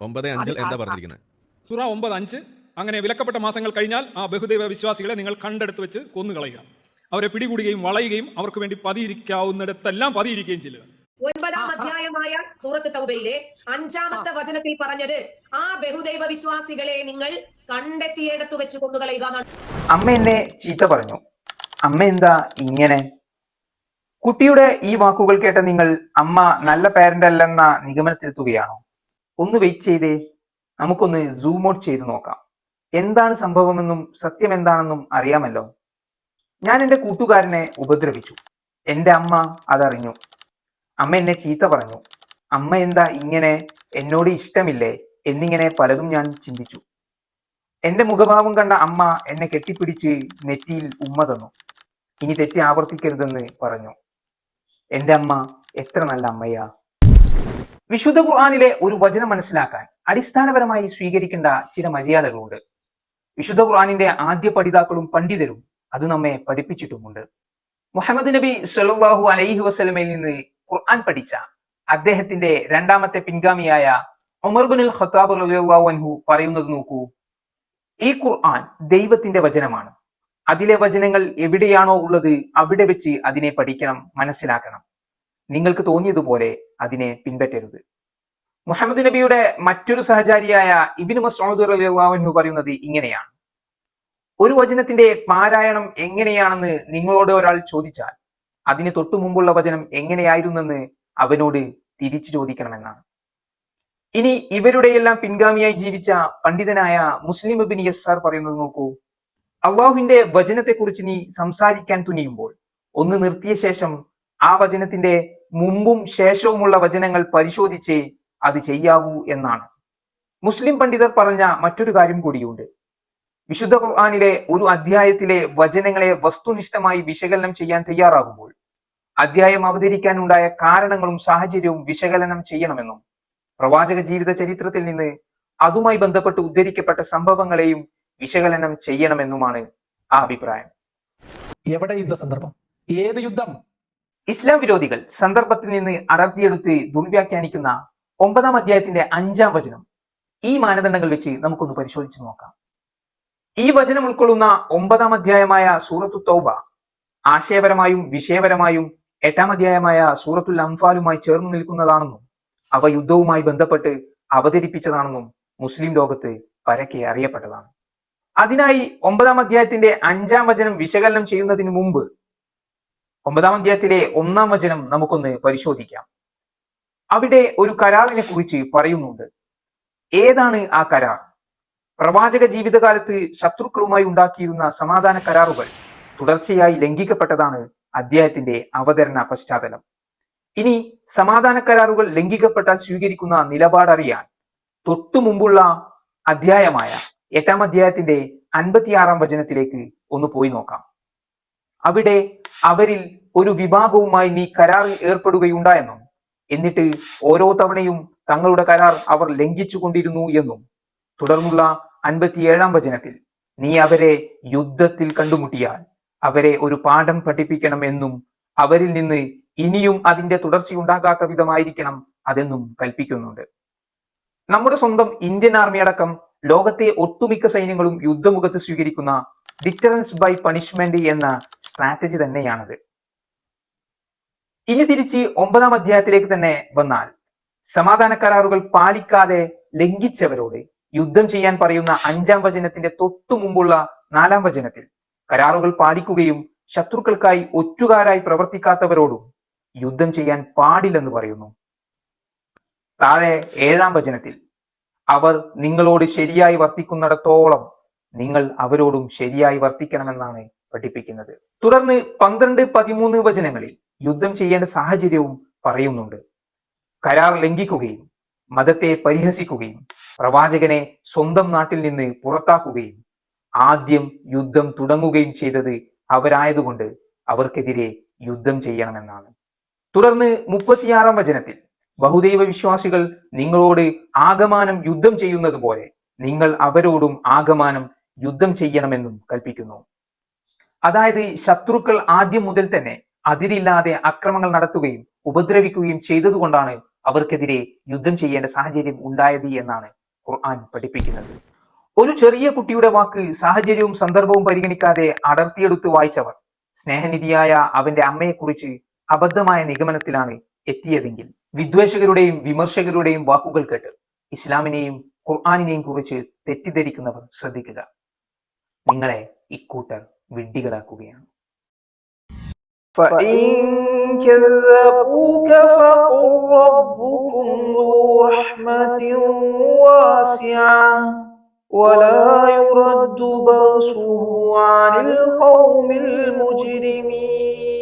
ഒമ്പത് അഞ്ചിൽ എന്താ പറഞ്ഞിരിക്കുന്നത് സുറ ഒമ്പത് അഞ്ച്. അങ്ങനെ വിലക്കപ്പെട്ട മാസങ്ങൾ കഴിഞ്ഞാൽ ആ ബഹുദൈവ വിശ്വാസികളെ നിങ്ങൾ കണ്ടെടുത്ത് വെച്ച് കൊന്നുകളയുക. അവരെ പിടികൂടുകയും വളയുകയും അവർക്ക് വേണ്ടി പതിയിരിക്കാവുന്നിടത്തെല്ലാം പതിയിരിക്കുകയും ചെയ്യുക. ഒൻപതാം അധ്യായമായ സൂറത്ത് തൗബയിലെ അഞ്ചാമത്തെ വചനത്തിൽ പറഞ്ഞത് ആ ബഹുദൈവ വിശ്വാസികളെ നിങ്ങൾ കണ്ടെത്തിയെടുത്തു വെച്ച് കൊന്നുകളയുക അമ്മ എന്നെ ചീത്ത പറഞ്ഞു. അമ്മ എന്താ ഇങ്ങനെ? കുട്ടിയുടെ ഈ വാക്കുകൾ കേട്ട നിങ്ങൾ അമ്മ നല്ല പേരന്റ് അല്ലെന്ന നിഗമനത്തിലെത്തുകയാണോ? ഒന്ന് വെയിറ്റ് ചെയ്തേ. നമുക്കൊന്ന് സൂം ഔട്ട് ചെയ്ത് നോക്കാം. എന്താണ് സംഭവമെന്നും സത്യം എന്താണെന്നും അറിയാമല്ലോ. ഞാൻ എന്റെ കൂട്ടുകാരനെ ഉപദ്രവിച്ചു. എന്റെ അമ്മ അതറിഞ്ഞു. അമ്മ എന്നെ ചീത്ത പറഞ്ഞു. അമ്മ എന്താ ഇങ്ങനെ എന്നോട് ഇഷ്ടമില്ലേ എന്നിങ്ങനെ പലതും ഞാൻ ചിന്തിച്ചു. എന്റെ മുഖഭാവം കണ്ട അമ്മ എന്നെ കെട്ടിപ്പിടിച്ച് നെറ്റിയിൽ ഉമ്മ തന്നു. ഇനി തെറ്റ് ആവർത്തിക്കരുതെന്ന് പറഞ്ഞു. എന്റെ അമ്മ എത്ര നല്ല അമ്മയാ. വിശുദ്ധ ഖുർആാനിലെ ഒരു വചനം മനസ്സിലാക്കാൻ അടിസ്ഥാനപരമായി സ്വീകരിക്കേണ്ട ചില മര്യാദകളുണ്ട്. വിശുദ്ധ ഖുർആാനിന്റെ ആദ്യ പഠിതാക്കളും പണ്ഡിതരും അത് നമ്മെ പഠിപ്പിച്ചിട്ടുമുണ്ട്. മുഹമ്മദ് നബി സല്ലാഹു അലൈഹി വസ്ലമയിൽ നിന്ന് ഖുർആൻ പഠിച്ച അദ്ദേഹത്തിന്റെ രണ്ടാമത്തെ പിൻഗാമിയായ ഉമർ ബിൻ ഖത്താബ് റളിയല്ലാഹു അൻഹു പറയുന്നത് നോക്കൂ. ഈ ഖുർആൻ ദൈവത്തിന്റെ വചനമാണ്. അതിലെ വചനങ്ങൾ എവിടെയാണോ ഉള്ളത് അവിടെ വെച്ച് അതിനെ പഠിക്കണം മനസ്സിലാക്കണം. നിങ്ങൾക്ക് തോന്നിയതുപോലെ അതിനെ പിൻപറ്റരുത്. മുഹമ്മദ് നബിയുടെ മറ്റൊരു സഹചാരിയായ ഇബിന് മസൂദ് റളിയല്ലാഹു പറയുന്നത് ഇങ്ങനെയാണ്. ഒരു വചനത്തിന്റെ പാരായണം എങ്ങനെയാണെന്ന് നിങ്ങളോട് ഒരാൾ ചോദിച്ചാൽ അതിന് തൊട്ടു മുമ്പുള്ള വചനം എങ്ങനെയായിരുന്നെന്ന് അവനോട് തിരിച്ചു ചോദിക്കണമെന്നാണ്. ഇനി ഇവരുടെയെല്ലാം പിൻഗാമിയായി ജീവിച്ച പണ്ഡിതനായ മുസ്ലിം ഇബിൻ യസ്സാർ പറയുന്നത് നോക്കൂ. അള്ളാഹുവിന്റെ വചനത്തെക്കുറിച്ച് നീ സംസാരിക്കാൻ തുനിയുമ്പോൾ ഒന്ന് നിർത്തിയ ശേഷം ആ വചനത്തിന്റെ മുമ്പും ശേഷവുമുള്ള വചനങ്ങൾ പരിശോധിച്ചേ അത് ചെയ്യാവൂ എന്നാണ്. മുസ്ലിം പണ്ഡിതർ പറഞ്ഞ മറ്റൊരു കാര്യം കൂടിയുണ്ട്. വിശുദ്ധ ഖുർആാനിലെ ഒരു അധ്യായത്തിലെ വചനങ്ങളെ വസ്തുനിഷ്ഠമായി വിശകലനം ചെയ്യാൻ തയ്യാറാകുമ്പോൾ അധ്യായം അവതരിക്കാനുണ്ടായ കാരണങ്ങളും സാഹചര്യവും വിശകലനം ചെയ്യണമെന്നും പ്രവാചക ജീവിത ചരിത്രത്തിൽ നിന്ന് അതുമായി ബന്ധപ്പെട്ട് ഉദ്ധരിക്കപ്പെട്ട സംഭവങ്ങളെയും വിശകലനം ചെയ്യണമെന്നുമാണ് ആ അഭിപ്രായം. എവിടെ യുദ്ധ സന്ദർഭം? ഏത് യുദ്ധം? ഇസ്ലാം വിരോധികൾ സന്ദർഭത്തിൽ നിന്ന് അടർത്തിയെടുത്ത് ദുർവ്യാഖ്യാനിക്കുന്ന ഒമ്പതാം അധ്യായത്തിന്റെ അഞ്ചാം വചനം. ഈ മാനദണ്ഡങ്ങൾ വെച്ച് നമുക്കൊന്ന് പരിശോധിച്ച് നോക്കാം. ഈ വചനം ഉൾക്കൊള്ളുന്ന ഒമ്പതാം അധ്യായമായ സൂറത്തു തൗബ ആശയപരമായും വിഷയപരമായും എട്ടാം അധ്യായമായ സൂറത്തുൽ അംഫാലുമായി ചേർന്ന് നിൽക്കുന്നതാണെന്നും അവ യുദ്ധവുമായി ബന്ധപ്പെട്ട് അവതരിപ്പിച്ചതാണെന്നും മുസ്ലിം ലോകത്ത് പരക്കെ അറിയപ്പെട്ടതാണ്. അതിനായി ഒമ്പതാം അധ്യായത്തിന്റെ അഞ്ചാം വചനം വിശകലനം ചെയ്യുന്നതിന് മുമ്പ് ഒമ്പതാം അധ്യായത്തിലെ ഒന്നാം വചനം നമുക്കൊന്ന് പരിശോധിക്കാം. അവിടെ ഒരു കരാറിനെ കുറിച്ച് പറയുന്നുണ്ട്. ഏതാണ് ആ കരാർ? പ്രവാചക ജീവിതകാലത്ത് ശത്രുക്കളുമായി ഉണ്ടാക്കിയിരുന്ന സമാധാന കരാറുകൾ തുടർച്ചയായി ലംഘിക്കപ്പെട്ടതാണ് അദ്ദേഹത്തിന്റെ അവതരണ പശ്ചാത്തലം. ഇനി സമാധാന കരാറുകൾ ലംഘിക്കപ്പെട്ടാൽ സ്വീകരിക്കുന്ന നിലപാടറിയാൻ തൊട്ടു മുമ്പുള്ള അധ്യായമായ എട്ടാം അധ്യായത്തിന്റെ അൻപത്തിയാറാം വചനത്തിലേക്ക് ഒന്ന് പോയി നോക്കാം. അവിടെ അവരിൽ ഒരു വിഭാഗവുമായി നീ കരാറിൽ ഏർപ്പെടുകയുണ്ടായെന്നും എന്നിട്ട് ഓരോ തവണയും തങ്ങളുടെ കരാർ അവർ ലംഘിച്ചുകൊണ്ടിരുന്നു എന്നും തുടർന്നുള്ള അൻപത്തിയേഴാം വചനത്തിൽ നീ അവരെ യുദ്ധത്തിൽ കണ്ടുമുട്ടിയാൽ അവരെ ഒരു പാഠം പഠിപ്പിക്കണമെന്നും അവരിൽ നിന്ന് ഇനിയും അതിന്റെ തുടർച്ചയുണ്ടാകാത്ത വിധമായിരിക്കണം അതെന്നും കൽപ്പിക്കുന്നുണ്ട്. നമ്മുടെ സ്വന്തം ഇന്ത്യൻ ആർമി അടക്കം ലോകത്തെ ഒട്ടുമിക്ക സൈന്യങ്ങളും യുദ്ധമുഖത്ത് സ്വീകരിക്കുന്ന ഡിറ്ററൻസ് ബൈ പണിഷ്മെന്റ് എന്ന സ്ട്രാറ്റജി തന്നെയാണത്. ഇനി തിരിച്ച് ഒമ്പതാം അധ്യായത്തിലേക്ക് തന്നെ വന്നാൽ സമാധാന കരാറുകൾ പാലിക്കാതെ ലംഘിച്ചവരോട് യുദ്ധം ചെയ്യാൻ പറയുന്ന അഞ്ചാം വചനത്തിന്റെ തൊട്ടു മുമ്പുള്ള നാലാം വചനത്തിൽ കരാറുകൾ പാലിക്കുകയും ശത്രുക്കൾക്കായി ഒറ്റുകാരായി പ്രവർത്തിക്കാത്തവരോടും യുദ്ധം ചെയ്യാൻ പാടില്ലെന്ന് പറയുന്നു. താഴെ ഏഴാം വചനത്തിൽ അവർ നിങ്ങളോട് ശരിയായി വർത്തിക്കുന്നിടത്തോളം നിങ്ങൾ അവരോടും ശരിയായി വർത്തിക്കണമെന്നാണ് പഠിപ്പിക്കുന്നത്. തുടർന്ന് പന്ത്രണ്ട് പതിമൂന്ന് വചനങ്ങളിൽ യുദ്ധം ചെയ്യേണ്ട സാഹചര്യവും പറയുന്നുണ്ട്. കരാർ ലംഘിക്കുകയും മതത്തെ പരിഹസിക്കുകയും പ്രവാചകനെ സ്വന്തം നാട്ടിൽ നിന്ന് പുറത്താക്കുകയും ആദ്യം യുദ്ധം തുടങ്ങുകയും ചെയ്തത് അവരായതുകൊണ്ട് അവർക്കെതിരെ യുദ്ധം ചെയ്യണമെന്നാണ്. തുടർന്ന് മുപ്പത്തിയാറാം വചനത്തിൽ ബഹുദൈവ വിശ്വാസികൾ നിങ്ങളോട് ആഗമാനം യുദ്ധം ചെയ്യുന്നത് പോലെ നിങ്ങൾ അവരോടും ആഗമാനം യുദ്ധം ചെയ്യണമെന്നും കൽപ്പിക്കുന്നു. അതായത് ശത്രുക്കൾ ആദ്യം മുതൽ തന്നെ അതിരില്ലാതെ അക്രമങ്ങൾ നടത്തുകയും ഉപദ്രവിക്കുകയും ചെയ്തതുകൊണ്ടാണ് അവർക്കെതിരെ യുദ്ധം ചെയ്യേണ്ട സാഹചര്യം ഉണ്ടായത് എന്നാണ് ഖുർആൻ പഠിപ്പിക്കുന്നത്. ഒരു ചെറിയ കുട്ടിയുടെ വാക്ക് സാഹചര്യവും സന്ദർഭവും പരിഗണിക്കാതെ അടർത്തിയെടുത്ത് വായിച്ചവർ സ്നേഹനിധിയായ അവന്റെ അമ്മയെക്കുറിച്ച് അബദ്ധമായ നിഗമനത്തിലാണ് എത്തിയതെങ്കിൽ വിദ്വേഷകരുടെയും വിമർശകരുടെയും വാക്കുകൾ കേട്ട് ഇസ്ലാമിനെയും ഖുർആാനിനെയും കുറിച്ച് തെറ്റിദ്ധരിക്കുന്നവർ ശ്രദ്ധിക്കുക നിങ്ങളെ ഇക്കൂട്ടർ വിഡ്ഢികളാക്കുകയാണ് فإن كذبوك فقل ربكم ذو رحمة واسعة ولا يرد بأسه عن القوم المجرمين